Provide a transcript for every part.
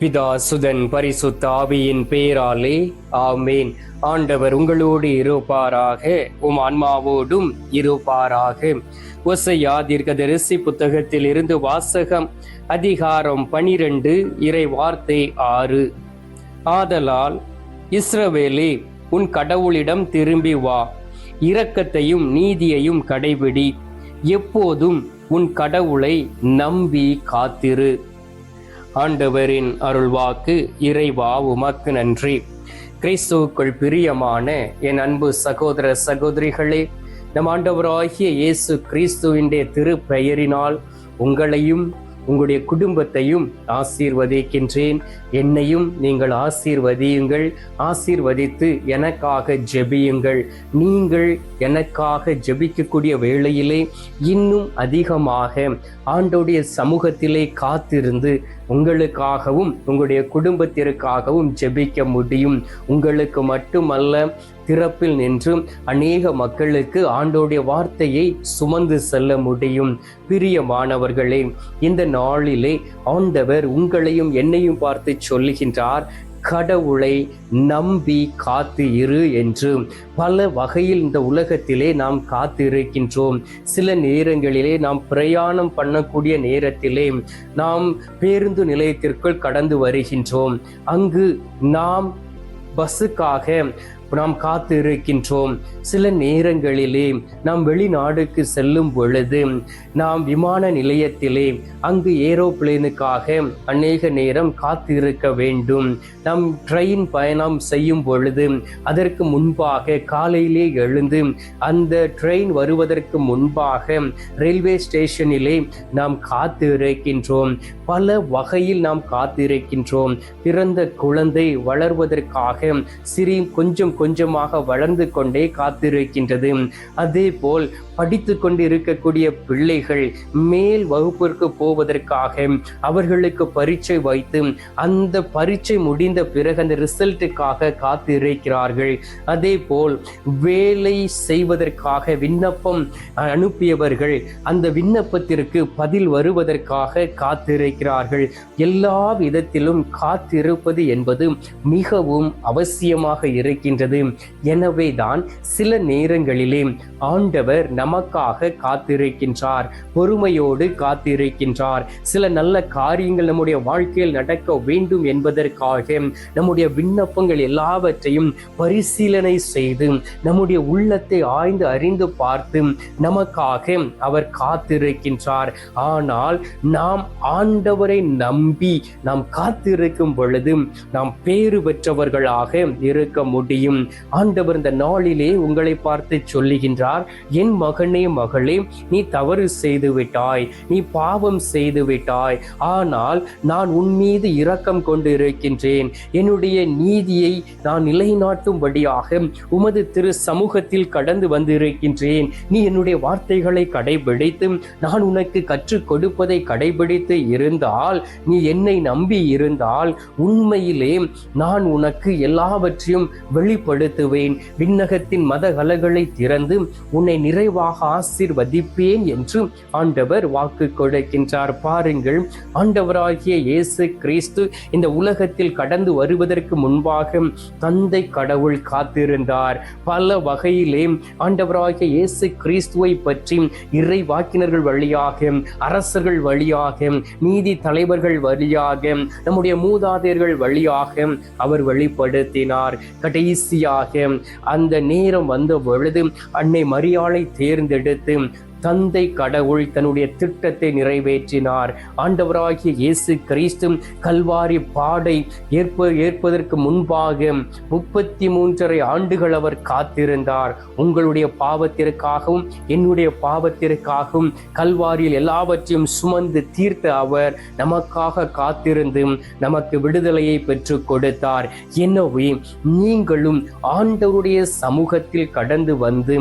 பிதா சுதன் பரிசுத்த ஆவியின் பேராலே ஆமேன். ஆண்டவர் உங்களோடு இருப்பாராக உம் ஆன்மாவோடும் இருப்பாராக. ஒசையா தீர்க்கதரிசி புத்தகத்தில் இருந்து வாசகம் அதிகாரம் பனிரெண்டு இறை வார்த்தை ஆறு. ஆதலால் இஸ்ரவேலே உன் கடவுளிடம் திரும்பி வா. இரக்கத்தையும் நீதியையும் கடைபிடி. எப்போதும் உன் கடவுளை நம்பி காத்திரு. ஆண்டவரின் அருள்வாக்கு இறைவா உமக்கு நன்றி. கிறிஸ்துவுக்குள் பிரியமான என் அன்பு சகோதர சகோதரிகளே நம் ஆண்டவராகிய இயேசு கிறிஸ்துவிൻ്റെ திருப்பெயரினால் உங்களையும் உங்களுடைய குடும்பத்தையும் ஆசீர்வதிக்கின்றேன். என்னையும் நீங்கள் ஆசீர்வதியுங்கள் ஆசீர்வதித்து எனக்காக ஜெபியுங்கள். நீங்கள் எனக்காக ஜெபிக்கக்கூடிய வேளையிலே இன்னும் அதிகமாக ஆண்டோடைய சமூகத்திலே காத்திருந்து உங்களுக்காகவும் உங்களுடைய குடும்பத்திற்காகவும் ஜெபிக்க முடியும். உங்களுக்கு மட்டுமல்ல திறப்பில் நின்று அநேக மக்களுக்கு ஆண்டோடைய வார்த்தையை சுமந்து செல்ல முடியும். பிரியமானவர்களே இந்த நாளிலே ஆண்டவர் உங்களையும் என்னையும் பார்த்து சொல்லுகின்றார். கடவுளை நம்பி காத்து இரு என்று பல வகையில் இந்த உலகத்திலே நாம் காத்து இருக்கின்றோம். சில நேரங்களிலே நாம் பிரயாணம் பண்ணக்கூடிய நேரத்திலே நாம் பேருந்து நிலையத்திற்குள் கடந்து வருகின்றோம். அங்கு நாம் பஸ்ஸுக்காக நாம் காத்து இருக்கின்றோம் சில நேரங்களிலே நாம் வெளிநாடுக்கு செல்லும் பொழுது நாம் விமான நிலையத்திலே அங்கு ஏரோப்ளேனுக்காக அநேக நேரம் காத்து இருக்க வேண்டும். நாம் ட்ரெயின் பயணம் செய்யும் பொழுது அதற்கு முன்பாக காலையிலே எழுந்து அந்த ட்ரெயின் வருவதற்கு முன்பாக ரயில்வே ஸ்டேஷனிலே நாம் காத்து இருக்கின்றோம் பல வகையில் நாம் காத்திருக்கின்றோம். பிறந்த குழந்தை வளர்வதற்காக சிறி கொஞ்சம் கொஞ்சமாக வளர்ந்து கொண்டே காத்திருக்கின்றது. அதே போல் படித்து கொண்டு இருக்கக்கூடிய பிள்ளைகள் மேல் வகுப்பிற்கு போவதற்காக அவர்களுக்கு பரீட்சை வைத்து அந்த பரீட்சை முடிந்த பிறகு அந்த ரிசல்ட்டுக்காக காத்திருக்கிறார்கள். அதே போல் வேலை செய்வதற்காக விண்ணப்பம் அனுப்பியவர்கள் அந்த விண்ணப்பத்திற்கு பதில் வருவதற்காக காத்திருக்கிறார்கள். எல்லா விதத்திலும் காத்திருப்பது என்பது மிகவும் அவசியமாக இருக்கின்றது. எனவே தான் சில நேரங்களிலே ஆண்டவர் நமக்காக காத்திருக்கின்றார் பொறுமையோடு காத்திருக்கின்றார். சில நல்ல காரியங்கள் நம்முடைய வாழ்க்கையில் நடக்க வேண்டும் என்பதற்காக நம்முடைய விண்ணப்பங்கள் எல்லாவற்றையும் பரிசீலனை செய்து நம்முடைய உள்ளத்தை ஆய்ந்து அறிந்து பார்த்து நமக்காக அவர் காத்திருக்கின்றார். ஆனால் நாம் ஆண்ட ஆண்டவரை நம்பி நாம் காத்திருக்கும் பொழுது நாம் பேறு பெற்றவர்களாக இருக்க முடியும். ஆண்டவர் இந்த நாளிலே உங்களை பார்த்து சொல்லுகின்றார் என் மகனே மகளே நீ தவறு செய்து விட்டாய் நீ பாவம் செய்து விட்டாய். ஆனால் நான் உன் மீது இரக்கம் கொண்டு இருக்கின்றேன் என்னுடைய நீதியை நான் நிலைநாட்டும்படியாக உமது திரு சமூகத்தில் கடந்து வந்திருக்கின்றேன். நீ என்னுடைய வார்த்தைகளை கடைபிடித்து நான் உனக்கு கற்றுக் கொடுப்பதை கடைபிடித்து இருந்த இருந்தால் நீ என்னை நம்பி இருந்தால் உண்மையிலே நான் உனக்கு எல்லாவற்றையும் வெளிப்படுத்துவேன். விண்ணகத்தின் மத கலகளை திறந்து உன்னை நிறைவாக ஆசிர்வதிப்பேன் என்று ஆண்டவர் வாக்கு கொடுக்கின்றார். பாருங்கள் ஆண்டவராகிய இயேசு கிறிஸ்து இந்த உலகத்தில் கடந்து வருவதற்கு முன்பாக தந்தை கடவுள் காத்திருந்தார். பல வகையிலே ஆண்டவராகிய இயேசு கிறிஸ்துவை பற்றி இறை வாக்கினர்கள் வழியாக அரசர்கள் வழியாக நீதி தலைவர்கள் வழியாக நம்முடைய மூதாதையர்கள் வழியாக அவர் வெளிப்படுத்தினார். கடைசியாக அந்த நேரம் வந்த பொழுது அன்னை மரியாளை தேர்ந்தெடுத்து தந்தை கடவுள் தன்னுடைய திட்டத்தை நிறைவேற்றினார். ஆண்டவராகிய இயேசு கிறிஸ்து கல்வாரி பாடை ஏற்ப ஏற்பதற்கு முன்பாக முப்பத்தி மூன்றரை ஆண்டுகள் அவர் காத்திருந்தார். உங்களுடைய பாவத்திற்காகவும் என்னுடைய பாவத்திற்காகவும் கல்வாரியில் எல்லாவற்றையும் சுமந்து தீர்த்த அவர் நமக்காக காத்திருந்து நமக்கு விடுதலையை பெற்று கொடுத்தார். எனவே நீங்களும் ஆண்டவருடைய சமூகத்தில் கடந்து வந்து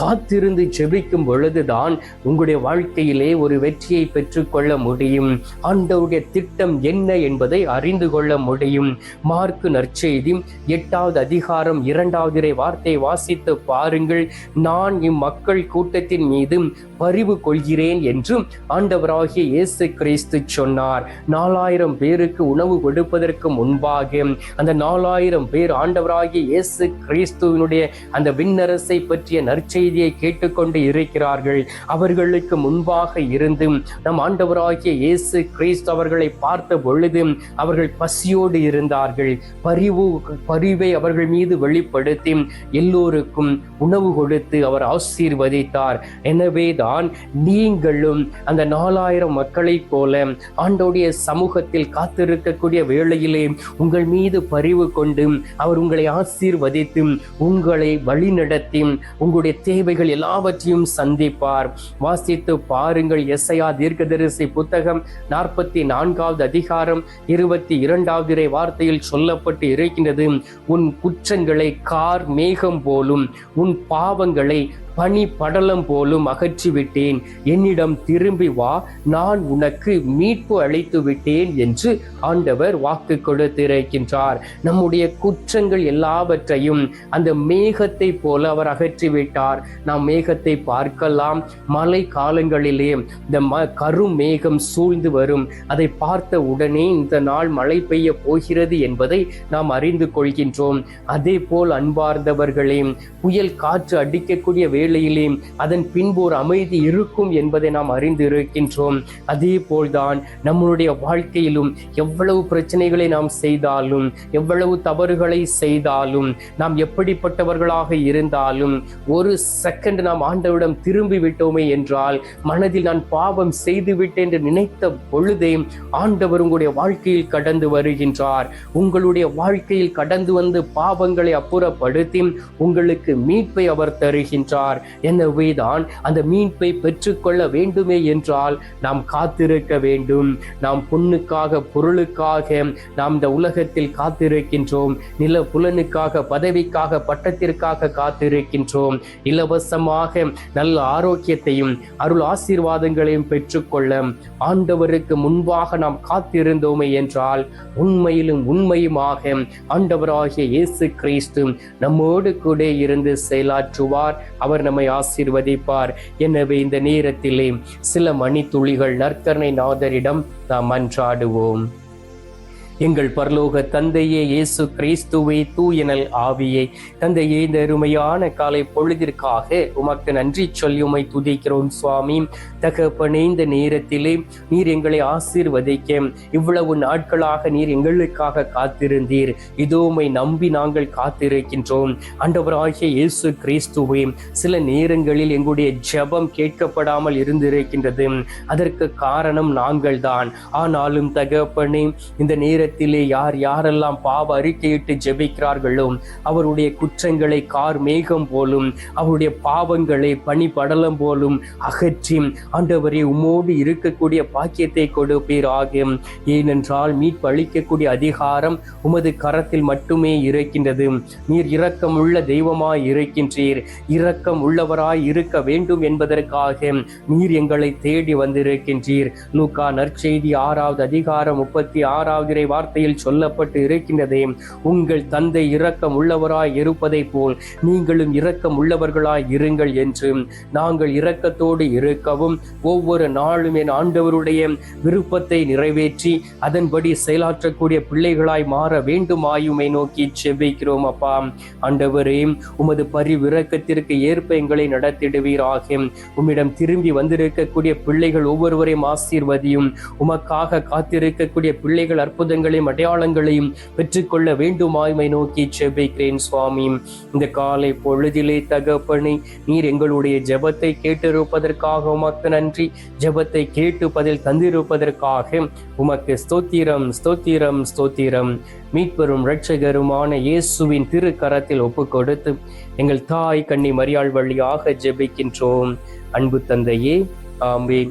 காத்திருந்து ஜெபிக்கும் பொழுதுதான் தான் உங்களுடைய வாழ்க்கையிலே ஒரு வெற்றியை பெற்றுக்கொள்ள முடியும். ஆண்டவருடைய திட்டம் என்ன என்பதை அறிந்து கொள்ள முடியும். மார்க்கு நற்செய்தி எட்டாவது அதிகாரம் இரண்டாவது வார்த்தை வாசித்து பாருங்கள். நான் இம்மக்கள் கூட்டத்தின் மீது பரிவு கொள்கிறேன் என்றும் ஆண்டவராகிய இயேசு கிறிஸ்து சொன்னார். நாலாயிரம் பேருக்கு உணவு கொடுப்பதற்கு முன்பாக அந்த நாலாயிரம் பேர் ஆண்டவராகிய இயேசு கிறிஸ்துவினுடைய அந்த விண்ணரசை பற்றிய நற்செய்தியை கேட்டுக்கொண்டு இருக்கிறார்கள். அவர்களுக்கு முன்பாக இருந்து நம் ஆண்டவராகிய இயேசு கிறிஸ்து அவர்களை பார்த்த பொழுது அவர்கள் பசியோடு இருந்தார்கள். பரிவு பரிவை அவர்கள் மீது வெளிப்படுத்தி எல்லோருக்கும் உணவு கொடுத்து அவர் ஆசீர்வதித்தார். எனவே தான் நீங்களும் அந்த நாலாயிரம் மக்களைப் போல ஆண்டோடைய சமூகத்தில் காத்திருக்கக்கூடிய வேளையிலே உங்கள் மீது பரிவு கொண்டு அவர் உங்களை ஆசீர்வதித்து உங்களை வழிநடத்தி உங்களுடைய தேவைகள் எல்லாவற்றையும் சந்திப்பார். வாசித்து பாருங்கள். எஸ்ஐயா தீர்க்கதரிசி புத்தகம் நாற்பத்தி நான்காவது அதிகாரம் இருபத்தி இரண்டாவது இறை வார்த்தையில் சொல்லப்பட்டு இருக்கின்றது. உன் குற்றங்களை கார் மேகம் போலும் உன் பாவங்களை பனி படலம் போலும் அகற்றி விட்டேன் என்னிடம் திரும்பி வா நான் உனக்கு மீட்பு அளித்து விட்டேன் என்று ஆண்டவர் வாக்கு கொடுத்திருக்கின்றார். நம்முடைய குற்றங்கள் எல்லாவற்றையும் அந்த மேகத்தை போல அவர் அகற்றிவிட்டார். நாம் மேகத்தை பார்க்கலாம். மழை காலங்களிலே இந்த ம கரும் மேகம் சூழ்ந்து வரும். அதை பார்த்த உடனே இந்த நாள் மழை பெய்ய போகிறது என்பதை நாம் அறிந்து கொள்கின்றோம். அதே போல் அன்பார்ந்தவர்களே புயல் காற்று அடிக்கக்கூடிய வேளையிலே அதன் பின்பு ஒரு அமைதி இருக்கும் என்பதை நாம் அறிந்து இருக்கின்றோம் அதே போல்தான் நம்மளுடைய வாழ்க்கையிலும் எவ்வளவு பிரச்சனைகளை நாம் செய்தாலும் எவ்வளவு தவறுகளை செய்தாலும் நாம் எப்படிப்பட்டவர்களாக இருந்தாலும் ஒரு செகண்ட் நாம் ஆண்டவிடம் திரும்பி விட்டோமே என்றால் மனதில் நான் பாவம் செய்து விட்டேன் என்று நினைத்த பொழுதே ஆண்டவர் உங்களுடைய வாழ்க்கையில் கடந்து வருகின்றார். உங்களுடைய வாழ்க்கையில் கடந்து வந்து பாவங்களை அப்புறப்படுத்தி உங்களுக்கு மீட்பை அவர் தருகின்றார். எனவேதான் அந்த மீட்பை பெற்றுக்கொள்ள வேண்டுமே என்றால் நாம் காத்திருக்க வேண்டும். நாம் பொண்ணுக்காக பொருளுக்காக நாம் இந்த உலகத்தில் காத்திருக்கின்றோம். நில புலனுக்காக பதவிக்காக பட்டத்திற்காக காத்திருக்கின்றோம். இலவசமாக நல்ல ஆரோக்கியத்தையும் அருள் ஆசீர்வாதங்களையும் பெற்றுக்கொள்ள ஆண்டவருக்கு முன்பாக நாம் காத்திருந்தோமே என்றால் உண்மையிலும் உண்மையுமாக ஆண்டவராகிய இயேசு கிறிஸ்து நம்மோடு கூட இருந்து செயலாற்றுவார். அவர் நம்மை ஆசீர்வதிப்பார். எனவே இந்த நேரத்திலே சில மணித்துளிகள் நற்கரணை நாதரிடம் நாம் மன்றாடுவோம் எங்கள் பரலோக தந்தையே இயேசு கிறிஸ்துவே தூயனல் ஆவியை. தந்தையே இந்த அருமையான காலை பொழுதிற்காக உமக்கு நன்றி சொல்லி உமை துதிக்கிறோம் சுவாமி. தகப்பனே இந்த நேரத்திலே நீர் எங்களை ஆசீர்வதிக்க இவ்வளவு நாட்களாக நீர் எங்களுக்காக காத்திருந்தீர். இதோ உமை நம்பி நாங்கள் காத்திருக்கின்றோம். ஆண்டவராகிய இயேசு கிறிஸ்துவே சில நேரங்களில் எங்களுடைய ஜெபம் கேட்கப்படாமல் இருந்திருக்கின்றது. அதற்கு காரணம் நாங்கள் தான் ஆனாலும் தகப்பனே இந்த நேரத்தில் நேரத்திலே யார் யாரெல்லாம் பாவ அறிக்கையிட்டு ஜெபிக்கிறார்களோ அவருடைய குற்றங்களை கார் மேகம் போலும் அவருடைய பாவங்களை பனி படலம் போலும் அகற்றி ஆண்டவரே உமோடு இருக்கக்கூடிய பாக்கியத்தை கொடுப்பீராக. ஏனென்றால் மீட்பு அளிக்கக்கூடிய அதிகாரம் உமது கரத்தில் மட்டுமே இருக்கின்றது. நீர் இரக்கமுள்ள தெய்வமாய் இருக்கின்றீர். இரக்கம் உள்ளவராய் இருக்க வேண்டும் என்பதற்காக நீர் எங்களை தேடி வந்திருக்கின்றீர். லூக்கா நற்செய்தி ஆறாவது அதிகாரம் முப்பத்தி ஆறாவது இறை வார்த்தையில் சொல்லப்பட்டு இருக்கின்றதே. உங்கள் தந்தை இரக்கம் உள்ளவராய் இருப்பதை போல் நீங்களும் இரக்கம் உள்ளவர்களாய் இருங்கள் என்று நாங்கள் இரக்கத்தோடு இருக்கவும் ஒவ்வொரு நாளும் என் ஆண்டவருடைய விருப்பத்தை நிறைவேற்றி அதன்படி செயலாற்றக்கூடிய பிள்ளைகளாய் மாற வேண்டுமாயுமை நோக்கி செவ்விக்கிறோம் அப்பா. ஆண்டவரே உமது பரிவிறக்கத்திற்கு ஏற்ப எங்களை நடத்திடுவீராக. உம்மிடம் திரும்பி வந்திருக்கக்கூடிய பிள்ளைகள் ஒவ்வொருவரையும் ஆசீர்வதியும். உமக்காக காத்திருக்கக்கூடிய பிள்ளைகள் அற்புதங்கள் அற்புதங்களையும் அடையாளங்களையும் பெற்றுக்கொள்ள வேண்டுமாய்மை நோக்கி செபிக்கிறேன் சுவாமி. இந்த காலை பொழுதிலே தகப்பனை நீர் எங்களுடைய ஜெபத்தை கேட்டிருப்பதற்காக உமக்கு நன்றி. ஜெபத்தை கேட்டு பதில் தந்திருப்பதற்காக உமக்கு ஸ்தோத்திரம் ஸ்தோத்திரம் ஸ்தோத்திரம். மீட்பெரும் இரட்சகருமான இயேசுவின் திருக்கரத்தில் ஒப்பு கொடுத்து எங்கள் தாய் கண்ணி மரியாள் வழியாக ஜெபிக்கின்றோம். அன்பு தந்தையே ஆம்பேன்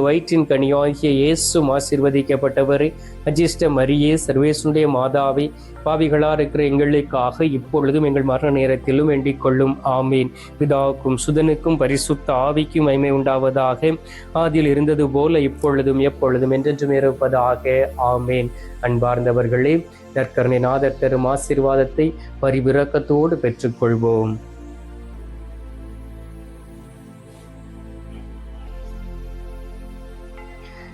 வயிற்றின் கனியாகிய இயேசும் ஆசீர்வதிக்கப்பட்டவரே. அஜிஷ்ட மரியே சர்வேசுடைய மாதாவே பாவிகளா இருக்கிற எங்களுக்காக இப்பொழுதும் எங்கள் மரண நேரத்திலும் வேண்டிக் கொள்ளும். ஆமீன். பிதாவுக்கும் சுதனுக்கும் பரிசுத்த ஆவிக்கும் மைமை உண்டாவதாக. அதில் இருந்தது போல இப்பொழுதும் எப்பொழுதும் என்றென்றும் இருப்பதாக. ஆமேன். அன்பார்ந்தவர்களே நற்கருணை நாதர் தரும் ஆசீர்வாதத்தை பரிவிறக்கத்தோடு பெற்றுக்கொள்வோம்.